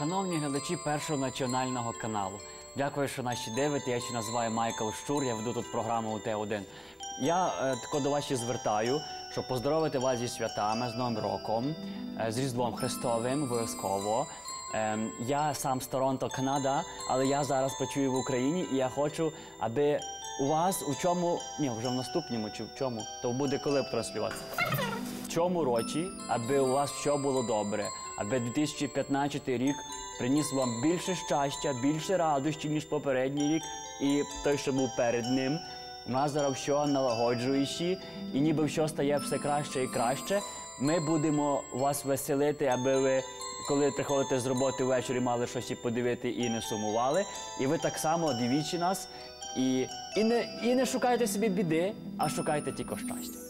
Шановні глядачі першого національного каналу, дякую, що ще дивите. Я ще називаю Майкл Щур, я веду тут програму УТ1. Я е, тако до вас ще звертаю, щоб поздоровити вас зі святами, з Новим роком, е, з Різдвом Христовим, обов'язково. Ем, я сам з Торонто, Канада, але я зараз працюю в Україні і я хочу, аби у вас у чому, ні, вже в наступному чи в чому, то буде коли транслюватися в цьому році, аби у вас все було добре, аби 2015 рік приніс вам більше щастя, більше радості, ніж попередній рік, і той, що був перед ним. У нас зараз все налагоджуючи, і ніби все стає все краще і краще. Ми будемо вас веселити, аби ви, коли приходите з роботи ввечері, мали щось і подивити і не сумували. І ви так само дивіться нас і, і, не, і не шукайте собі біди, а шукайте тільки щастя.